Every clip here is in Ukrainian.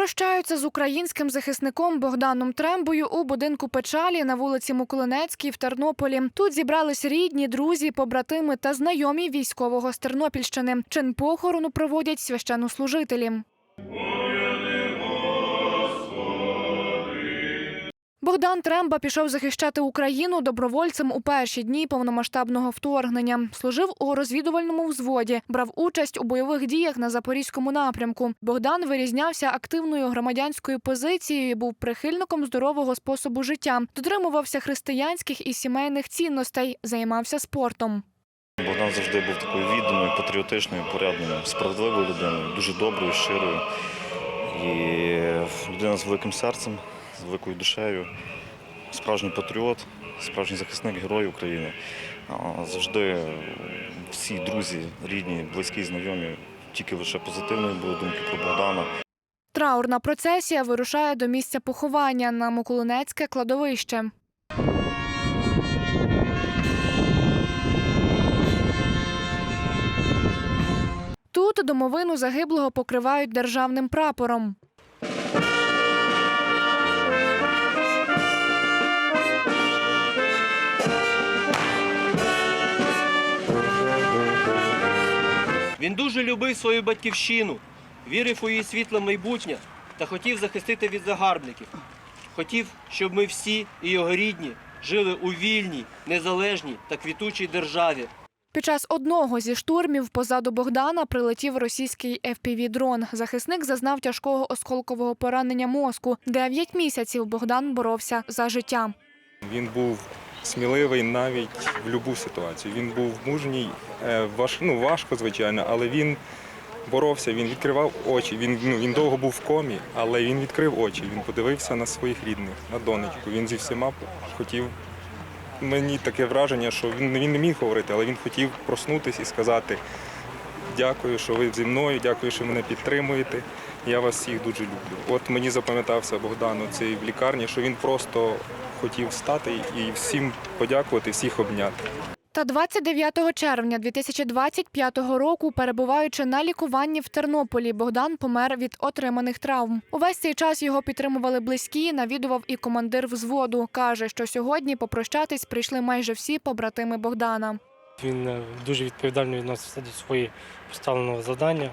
Прощаються з українським захисником Богданом Трембою у будинку Печалі на вулиці Миколинецькій в Тернополі. Тут зібрались рідні, друзі, побратими та знайомі військового з Тернопільщини. Чин похорону проводять священнослужителі. Богдан Тремба пішов захищати Україну добровольцем у перші дні повномасштабного вторгнення. Служив у розвідувальному взводі, брав участь у бойових діях на запорізькому напрямку. Богдан вирізнявся активною громадянською позицією, був прихильником здорового способу життя, дотримувався християнських і сімейних цінностей, займався спортом. Богдан завжди був такою відданою, патріотичною, порядною, справедливою людиною, дуже доброю, щирою. І людина з великим серцем, з великою душею, справжній патріот, справжній захисник герой України. Завжди всі друзі, рідні, близькі, знайомі, тільки лише позитивної були думки про Богдана. Траурна процесія вирушає до місця поховання на Миколинецьке кладовище. Тут домовину загиблого покривають державним прапором. Дуже любив свою батьківщину, вірив у її світле майбутнє та хотів захистити від загарбників. Хотів, щоб ми всі і його рідні жили у вільній, незалежній та квітучій державі. Під час одного зі штурмів позаду Богдана прилетів російський FPV-дрон. Захисник зазнав тяжкого осколкового поранення мозку. Дев'ять місяців Богдан боровся за життя. Він був сміливий навіть в будь-яку ситуацію. Він був мужній, е, важ, ну, важко, звичайно, але він боровся, він відкривав очі. Він, ну, він довго був в комі, але він відкрив очі. Він подивився на своїх рідних, на донечку. Він зі всіма хотів. Мені таке враження, що він, він не міг говорити, але він хотів проснутися і сказати дякую, що ви зі мною, дякую, що мене підтримуєте. Я вас всіх дуже люблю. От мені запам'ятався Богдан цей в лікарні, що він просто хотів встати і всім подякувати, всіх обняти. Та 29 червня 2025 року, перебуваючи на лікуванні в Тернополі, Богдан помер від отриманих травм. Увесь цей час його підтримували близькі, навідував і командир взводу. Каже, що сьогодні попрощатись прийшли майже всі побратими Богдана. Він е, дуже відповідально відносився до своєї поставленого завдання,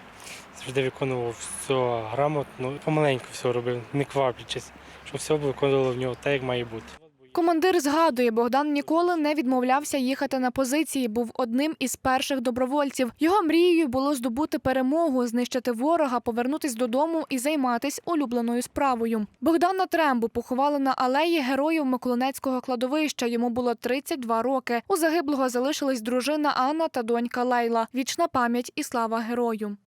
завжди виконував все грамотно, помаленьку все робив, не кваплячись, щоб все виконувало в нього так, як має бути. Командир згадує, Богдан ніколи не відмовлявся їхати на позиції. Був одним із перших добровольців. Його мрією було здобути перемогу, знищити ворога, повернутись додому і займатись улюбленою справою. Богдана Трембу поховали на алеї героїв Миколинецького кладовища. Йому було 32 роки. У загиблого залишились дружина Анна та донька Лейла. Вічна пам'ять і слава герою.